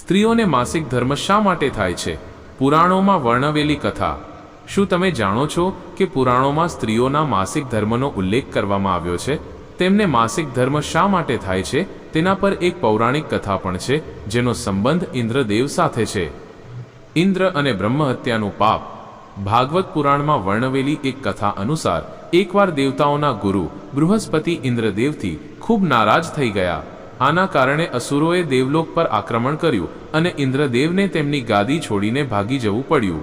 સ્ત્રીઓને માસિક ધર્મ શા માટે થાય છે? પુરાણોમાં વર્ણવેલી કથા. શું તમે જાણો છો કે પુરાણોમાં સ્ત્રીઓના માસિક ધર્મનો ઉલ્લેખ કરવામાં આવ્યો છે? તેમને માસિક ધર્મ શા માટે થાય છે? તેના પર એક પૌરાણિક કથા પણ છે, જેનો સંબંધ ઇન્દ્રદેવ સાથે છે. ઇન્દ્ર અને બ્રહ્મ હત્યાનું પાપ. ભાગવત પુરાણમાં વર્ણવેલી એક કથા અનુસાર, એકવાર દેવતાઓના ગુરુ બૃહસ્પતિ ઇન્દ્રદેવથી ખૂબ નારાજ થઈ ગયા. આના કારણે અસુરોએ દેવલોક પર આક્રમણ કર્યું અને ઇન્દ્રદેવને તેમની ગાદી છોડીને ભાગી જવું પડ્યું.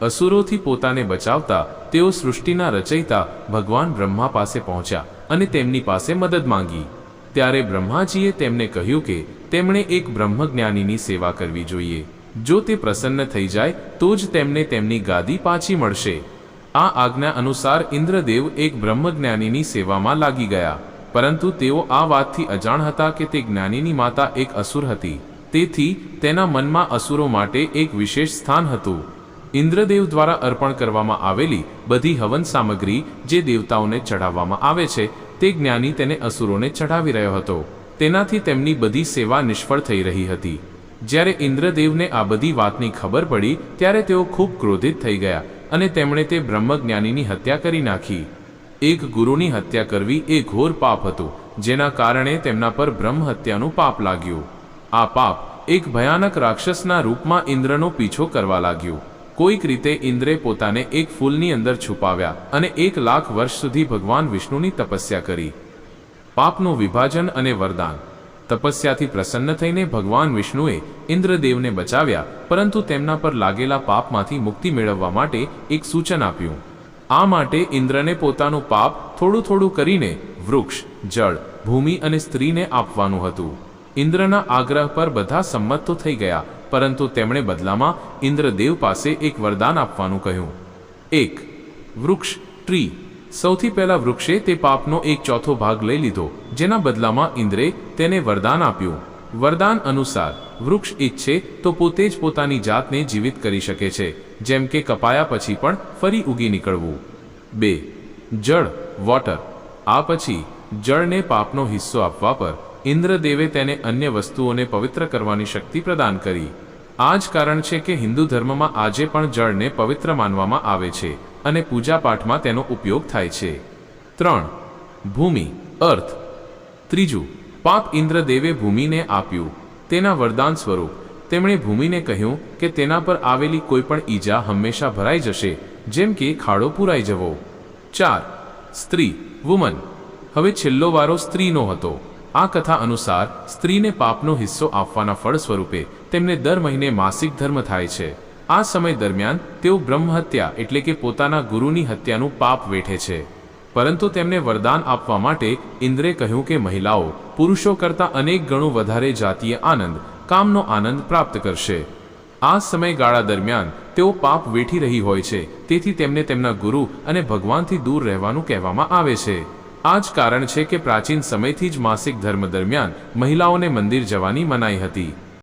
અસુરોથી પોતાને બચાવતા તેઓ સૃષ્ટિના રચયિતા ભગવાન બ્રહ્મા પાસે પહોંચ્યા અને તેમની પાસે મદદ માંગી. ત્યારે બ્રહ્માજીએ તેમને કહ્યું કે તેમણે એક બ્રહ્મજ્ઞાનીની સેવા કરવી જોઈએ. જો તે પ્રસન્ન થઈ જાય, તો જ તેમને તેમની ગાદી પાછી મળશે. આ આજ્ઞા અનુસાર ઇન્દ્રદેવ એક બ્રહ્મજ્ઞાનીની સેવામાં લાગી ગયા. પરંતુ તેઓ આ વાતથી અજાણ હતા કે તે જ્ઞાનીની માતા એક અસુર હતી. તેથી તેના મનમાં અસુરો માટે એક વિશેષ સ્થાન હતું. ઇન્દ્રદેવ દ્વારા અર્પણ કરવામાં આવેલી બધી હવન સામગ્રી જે દેવતાઓને ચઢાવવામાં આવે છે, તે જ્ઞાની તેને અસુરોને ચઢાવી રહ્યો હતો. તેનાથી તેમની બધી સેવા નિષ્ફળ થઈ રહી હતી. જ્યારે ઇન્દ્રદેવને આ બધી વાતની ખબર પડી, ત્યારે તેઓ ખૂબ ક્રોધિત થઈ ગયા અને તેમણે તે બ્રહ્મજ્ઞાનીની હત્યા કરી નાખી. એક ગુરુની હત્યા કરવી એ ઘોર પાપ હતું, જેના કારણે તેમના પર બ્રહ્મ હત્યાનું પાપ લાગ્યું. આ પાપ એક ભયાનક રાક્ષસના રૂપમાં ઇન્દ્રનો પીછો કરવા લાગ્યું. કોઈક રીતે ઇન્દ્રે પોતાને એક ફૂલની અંદર છુપાવ્યા અને એક લાખ વર્ષ સુધી ભગવાન વિષ્ણુની તપસ્યા કરી. પાપનું વિભાજન અને વરદાન. તપસ્યાથી પ્રસન્ન થઈને ભગવાન વિષ્ણુએ ઇન્દ્રદેવને બચાવ્યા, પરંતુ તેમના પર લાગેલા પાપમાંથી મુક્તિ મેળવવા માટે એક સૂચન આપ્યું. આ માટે ઇન્દ્રને પોતાનું પાપ થોડું થોડું કરીને વૃક્ષ, જળ, ભૂમિ અને સ્ત્રીને આપવાનું હતું. ઇન્દ્રના આગ્રહ પર બધા સંમત તો થઈ ગયા, પરંતુ તેમણે બદલામાં ઇન્દ્રદેવ પાસે એક વરદાન આપવાનું કહ્યું. એક, વૃક્ષ, ટ્રી. સૌથી પહેલા વૃક્ષે તે પાપનો એક ચોથો ભાગ લઈ લીધો, જેના બદલામાં ઇન્દ્રે તેને વરદાન આપ્યું. વરદાન અનુસાર વૃક્ષ ઈચ્છે તો પોતે જ પોતાની જાતને જીવિત કરી શકે છે, જેમ કે કપાયા પછી પણ ફરી ઉગી નીકળવું. બે, જળ વોટર આ પછી જળને પાપનો હિસ્સો આપવા પર ઇન્દ્રદેવે તેને અન્ય વસ્તુઓને પવિત્ર કરવાની શક્તિ પ્રદાન કરી. આ જ કારણ છે કે હિન્દુ ધર્મમાં આજે પણ જળને પવિત્ર માનવામાં આવે છે અને પૂજાપાઠમાં તેનો ઉપયોગ થાય છે. ત્રણ, ભૂમિ, અર્થ. ત્રીજું, પાપ ઇન્દ્રદેવે ભૂમિને આપ્યું. તેના વરદાન સ્વરૂપ. તેમણે ભૂમિને કહ્યું કે તેના પર આવેલી કોઈપણ ઈજા હંમેશા ભરાઈ જશે, જેમ કે ખાડો પુરાઈ જવો. ચાર. સ્ત્રી. વુમન. હવે છેલ્લો વારો સ્ત્રીનો હતો. આ કથા અનુસાર સ્ત્રીને પાપનો હિસ્સો આપવાના ફળ સ્વરૂપે તેમને દર મહિને માસિક ધર્મ થાય છે. આ સમય દરમિયાન તેઓ બ્રહ્મહત્યા એટલે કે પોતાના ગુરુની હત્યાનું પાપ વેઠે છે. પરંતુ તેમને વરદાન આપવા માટે ઇન્દ્રે કહ્યું કે મહિલાઓ, પુરુષો કરતાં અનેક ગણું વધારે જાતીય આનંદ, કામનો આનંદ પ્રાપ્ત કરશે. આ સમયગાળા દરમિયાન તેઓ પાપ વેઠી રહી હોય છે, તેથી તેમને તેમના ગુરુ અને ભગવાનથી દૂર રહેવાનું કહેવામાં આવે છે. આ જ કારણ છે કે પ્રાચીન સમયથી જ માસિક ધર્મ દરમિયાન મહિલાઓને મંદિર જવાની મનાઈ હતી.